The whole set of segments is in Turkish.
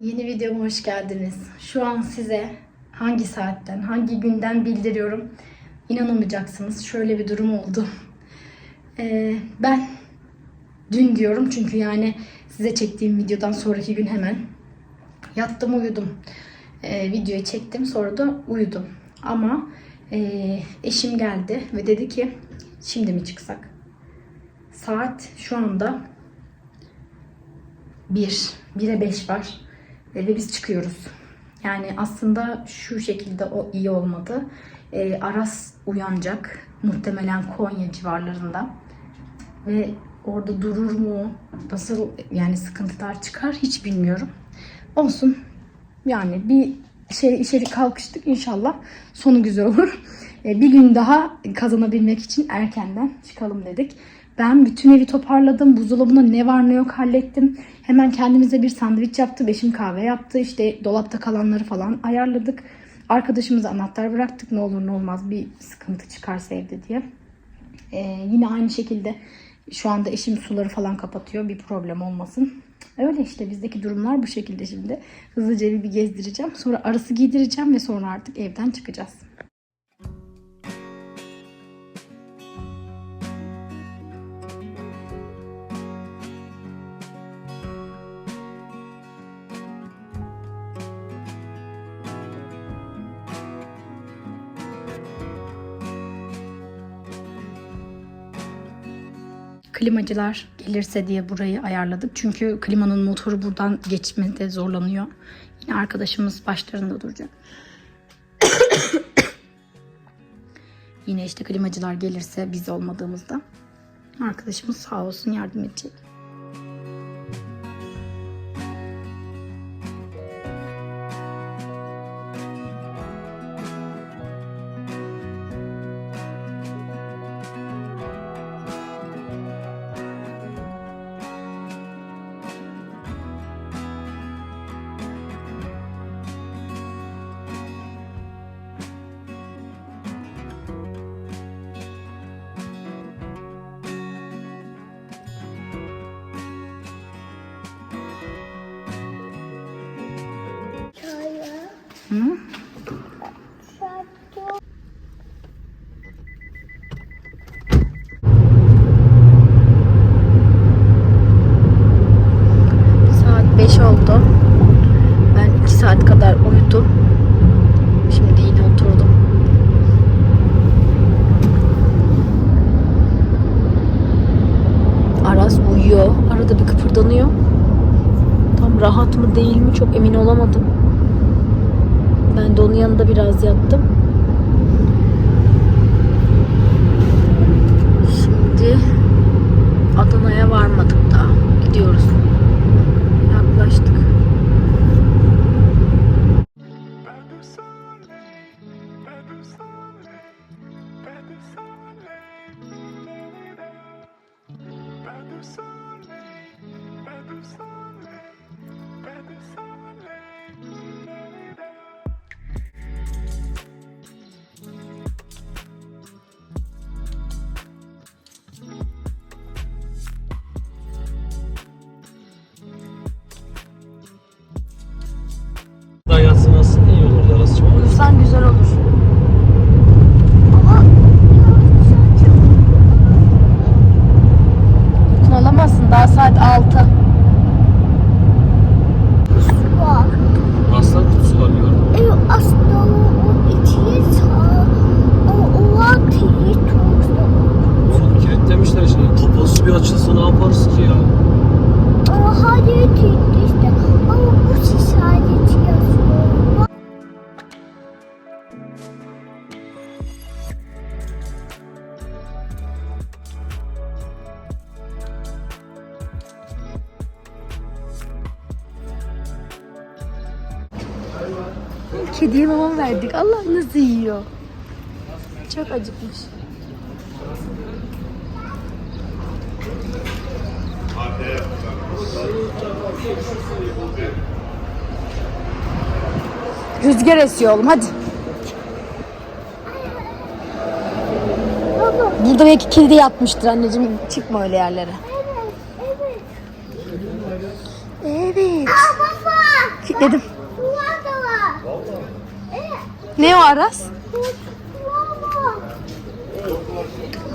Yeni videoma hoş geldiniz. Şu an size hangi saatten, hangi günden bildiriyorum. İnanamayacaksınız. Şöyle bir durum oldu. Ee, ben dün diyorum çünkü yani size çektiğim videodan sonraki gün hemen yattım uyudum. Ee, videoyu çektim sonra da uyudum. Ama ee, eşim geldi ve dedi ki şimdi mi çıksak? Saat şu anda 1, 1'e 5 var E, ve biz çıkıyoruz. Yani aslında şu şekilde o iyi olmadı. E, Aras uyanacak muhtemelen Konya civarlarında ve orada durur mu, nasıl yani sıkıntılar çıkar hiç bilmiyorum. Olsun yani bir şey içeri kalkıştık inşallah sonu güzel olur. E, bir gün daha kazanabilmek için erkenden çıkalım dedik. Ben bütün evi toparladım. Buzdolabında ne var ne yok hallettim. Hemen kendimize bir sandviç yaptı. Eşim kahve yaptı. İşte dolapta kalanları falan ayarladık. Arkadaşımıza anahtar bıraktık. Ne olur ne olmaz bir sıkıntı çıkarsa evde diye. Ee, yine aynı şekilde şu anda eşim suları falan kapatıyor. Bir problem olmasın. Öyle işte bizdeki durumlar bu şekilde şimdi. Hızlıca bir gezdireceğim. Sonra arası giydireceğim ve sonra artık evden çıkacağız. Klimacılar gelirse diye burayı ayarladık. Çünkü klimanın motoru buradan geçmede zorlanıyor. Yine arkadaşımız başlarında duracak. Yine işte klimacılar gelirse biz olmadığımızda arkadaşımız sağ olsun yardım edecek. Saat 5 oldu. Ben 2 saat kadar uyudum. Şimdi yine oturdum. Aras uyuyor. Arada bir kıpırdanıyor. Tam rahat mı değil mi çok emin olamadım. Yanında biraz yattım. Şimdi Adana'ya varmadık verdik. Allah nasıl yiyor. Çok acıkmış. Rüzgar esiyor oğlum hadi. Burada belki kedi yatmıştır anneciğim. Çıkma öyle yerlere. evet evet. Evet. Aa baba. Dedim. Duvar da var. Ne o Aras?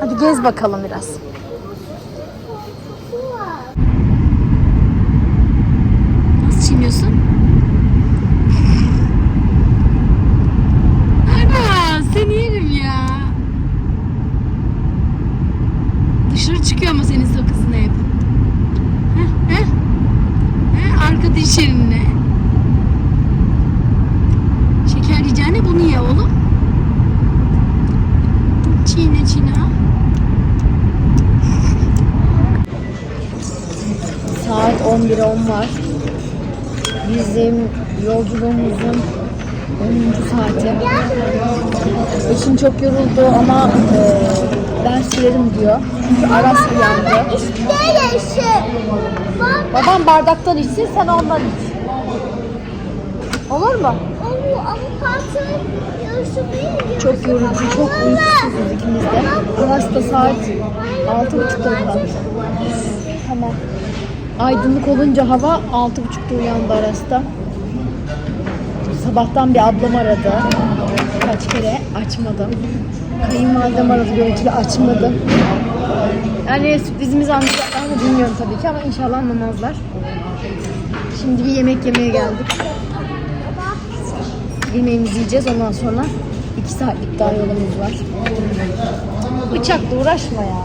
Hadi gez bakalım biraz. Nasıl çiğniyorsun? Saat 11'e 10 var. Bizim yolculuğumuzun 10. saati. Eşim çok yoruldu ama e, ben sürerim diyor. Çünkü Aras uyandı. Babam bardaktan içsin sen ondan iç. Olur mu? Çok yorucu, çok uykusuzuz ikimiz de. Aras da saat 6.30'da uyandı. Tamam. Aydınlık olunca hava 6.30'da uyandı Aras'ta. Sabahtan bir ablam aradı. Kaç kere açmadım. Kayınvalidem aradı görüntülü açmadım. Yani sürprizimizi anlayacaklar mı bilmiyorum tabii ki ama inşallah anlamazlar. Şimdi bir yemek yemeye geldik. Yemeğimizi yiyeceğiz ondan sonra 2 saatlik daha yolumuz var. Bıçakla uğraşma ya.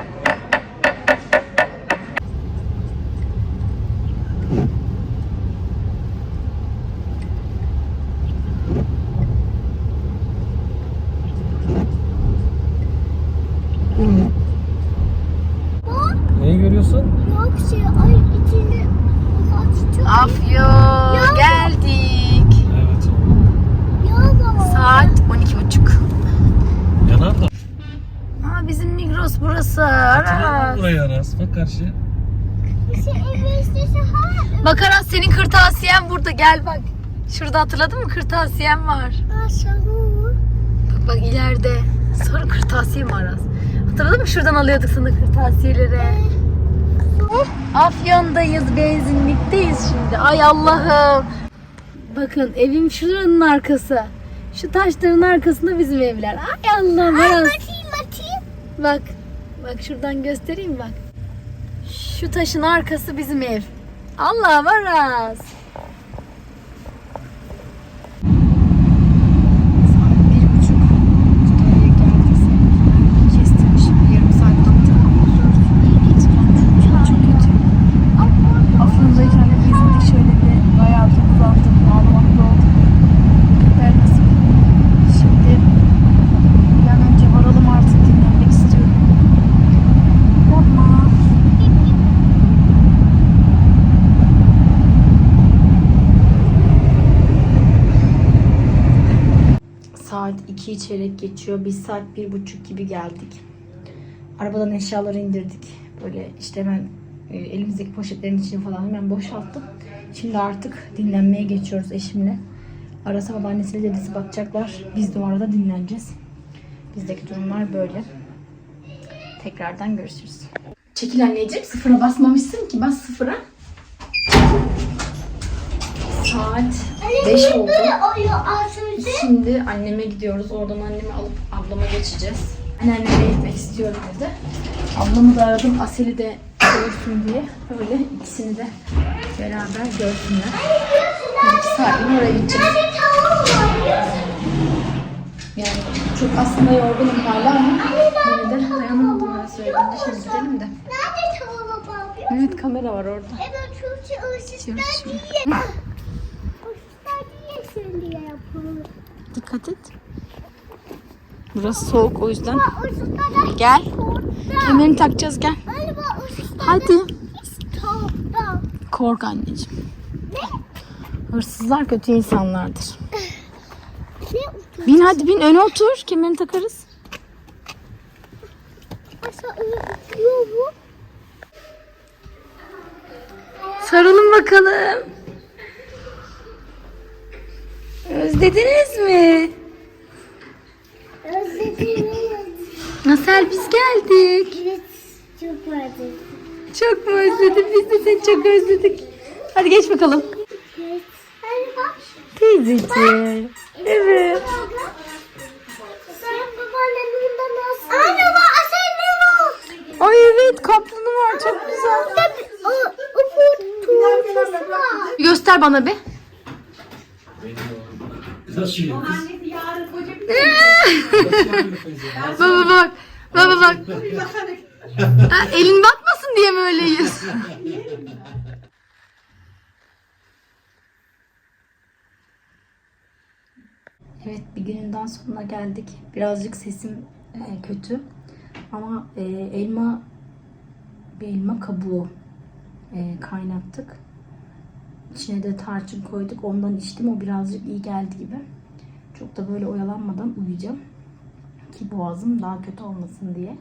Migros burası. Aras. mı burayı Aras? Bak karşıya. Bak Aras senin kırtasiyen burada gel bak. Şurada hatırladın mı kırtasiyen var. Aşağı. Bak bak ileride. Sarı kırtasiye mi Aras? Hatırladın mı şuradan alıyorduk sana kırtasiyeleri. Afyon'dayız, benzinlikteyiz şimdi. Ay Allah'ım. Bakın evim şuranın arkası. Şu taşların arkasında bizim evler. Ay Allah'ım Aras. Matayım matayım. Bak. Bak şuradan göstereyim bak. Şu taşın arkası bizim ev. Allah Aras. Saat bir buçuk. Kütahya'ya geldik. Kestim şimdi yarım saat gittim. Çok kötü. Afyon'dayken de gezindik şöyle bir bayağı bir uzandım. Ağlamakta oldum. Ver nasıl? Şimdi bir an önce varalım artık dinlenmek istiyorum. Yapma. Saat 2 çeyrek geçiyor. Biz saat bir buçuk gibi geldik. Arabadan eşyaları indirdik. Böyle işte hemen e, elimizdeki poşetlerin içini falan hemen boşalttım. Şimdi artık dinlenmeye geçiyoruz eşimle. Arasa babaannesiyle dedesi bakacaklar. Biz de o arada dinleneceğiz. Bizdeki durumlar böyle. Tekrardan görüşürüz. Çekil anneciğim. Sıfıra basmamışsın ki. Bas sıfıra. Saat 5 oldu. Şimdi anneme gidiyoruz. Oradan annemi alıp ablama geçeceğiz. Anneanneme gitmek istiyorum dedi. Ablamı da aradım. Asel'i de görsün diye. Böyle ikisini de beraber görsünler. Bir iki saatliğine oraya gideceğiz. Yani çok aslında yorgunum hala ama yine de dayanamadım öyle söylediğinde. Şimdi gidelim de. Nerede abi? Evet kamera var orada. Evet Türkçe ışıklar Gidiyoruz şimdi. diye. Işıklar diye yapılır. Dikkat et. Burası soğuk o yüzden. Gel. Kemerini takacağız gel. Hadi. Kork anneciğim. Hırsızlar kötü insanlardır. Bin hadi bin öne otur. Kemerini takarız. Bu. Sarılın bakalım. Özlediniz mi? Özledim. Nasıl biz geldik. evet çok vardı. Çok mu özledin? Biz de seni çok özledik. Hadi geç bakalım. Hadi bak. Teyzeciğim. Evet. Sen babaannenin de nasıl? Anne bak sen ne var? Ay evet kaplanı var çok güzel. O, o bu turşusu var. Göster bana bir. Nasıl yiyor kız? Baba bak. Baba bak. Ha, elin batmasın diye mi öyle yiyorsun? Evet bir günün daha sonuna geldik. Birazcık sesim e, kötü. Ama e, elma bir elma kabuğu e, kaynattık. İçine de tarçın koyduk. Ondan içtim. O birazcık iyi geldi gibi. Çok da böyle oyalanmadan uyuyacağım. Ki boğazım daha kötü olmasın diye.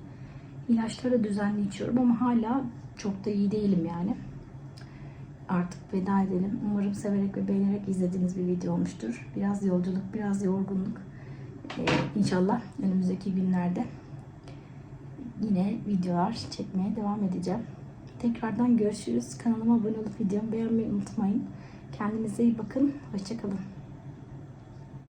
İlaçları düzenli içiyorum ama hala çok da iyi değilim yani. Artık veda edelim. Umarım severek ve beğenerek izlediğiniz bir video olmuştur. Biraz yolculuk, biraz yorgunluk. Ee, inşallah önümüzdeki günlerde yine videolar çekmeye devam edeceğim. Tekrardan görüşürüz. Kanalıma abone olup videomu beğenmeyi unutmayın. Kendinize iyi bakın. Hoşçakalın.